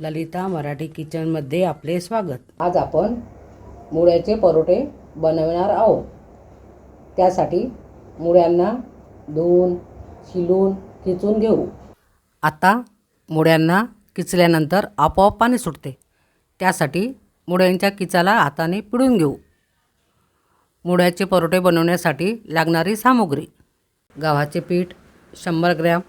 ललिता मराठी किचनमध्ये आपले स्वागत. आज आपण मुळ्याचे परोठे बनवणार आहोत. त्यासाठी मुळ्यांना धुवून शिलून खिचून घेऊ. आता मुळ्यांना किचल्यानंतर आपोआप पाणी सुटते. त्यासाठी मुळ्यांच्या किचाला हाताने पिळून घेऊ. मुळ्याचे परोठे बनवण्यासाठी लागणारी सामुग्री. गव्हाचे पीठ शंभर ग्रॅम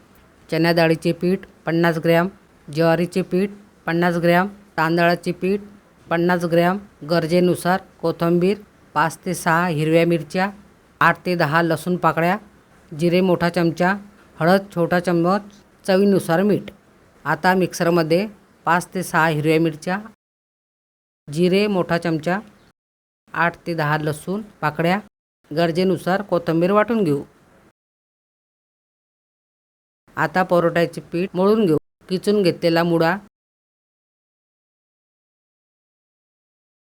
चण्या डाळीचे पीठ पन्नास ग्रॅम ज्वारीचे पीठ पन्नास ग्रॅम तांदळाचे पीठ पन्नास ग्रॅम गरजेनुसार कोथिंबीर पाच ते सहा हिरव्या मिरच्या आठ ते दहा लसूण पाकळ्या जिरे मोठा चमचा हळद छोटा चम्मच चवीनुसार मीठ. आता मिक्सरमध्ये पाच ते सहा हिरव्या मिरच्या जिरे मोठा चमचा आठ ते दहा लसूण पाकळ्या गरजेनुसार कोथिंबीर वाटून घेऊ. आता परोट्याचे पीठ मळून घेऊ. किचून घेतलेला मुडा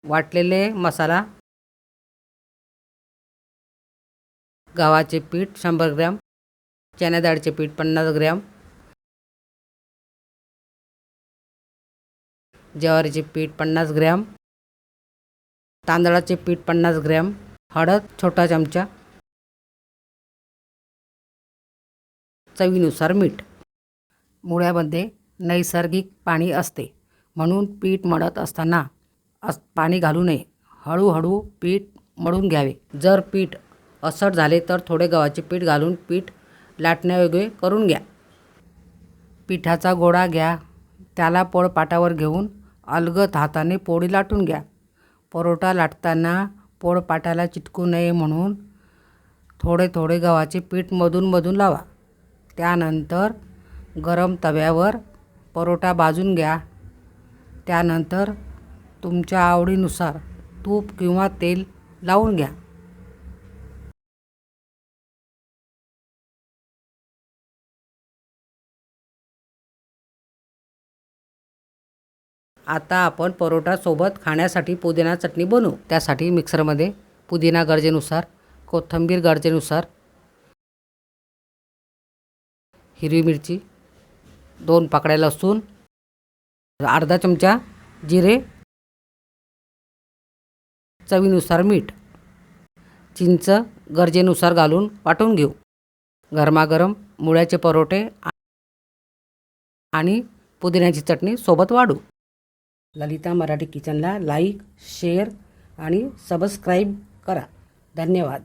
वाटलेले मसाला गव्हाचे पीठ शंभर ग्रॅम चण्या डाळचे पीठ पन्नास ग्रॅम ज्वारीचे पीठ पन्नास ग्रॅम तांदळाचे पीठ पन्नास ग्रॅम हळद छोटा चमचा चवीनुसार मीठ. मुळ्यामध्ये नैसर्गिक पाणी असते म्हणून पीठ मळत असताना अस पाणी घालू नये. हळूहळू पीठ मळून घ्यावे. जर पीठ असट झाले तर थोडे गव्हाचे पीठ घालून पीठ लाटण्यायोग्य करून घ्या. पिठाचा गोळा घ्या. त्याला पोळपाटावर घेऊन अलगत हाताने पोळी लाटून घ्या. परोठा लाटताना पोळपाटाला चिटकू नये म्हणून थोडे थोडे गव्हाचे पीठ मधून मधून लावा. त्यानंतर गरम तव्यावर परोठा भाजून घ्या. त्यानंतर तुमच्या आवडीनुसार तूप किंवा तेल लावून घ्या. आता आपण परोटासोबत खाण्यासाठी पुदिना चटणी बनवू. त्यासाठी मिक्सरमध्ये पुदिना गरजेनुसार कोथिंबीर गरजेनुसार हिरवी मिरची दोन पाकळ्या लसूण अर्धा चमचा जिरे चवीनुसार मीठ चिंच गरजेनुसार घालून वाटून घेऊ. गरमागरम मुळ्याचे परोठे आणि पुदिन्याची चटणी सोबत वाढू. ललिता मराठी किचनला लाईक शेअर आणि सबस्क्राईब करा. धन्यवाद.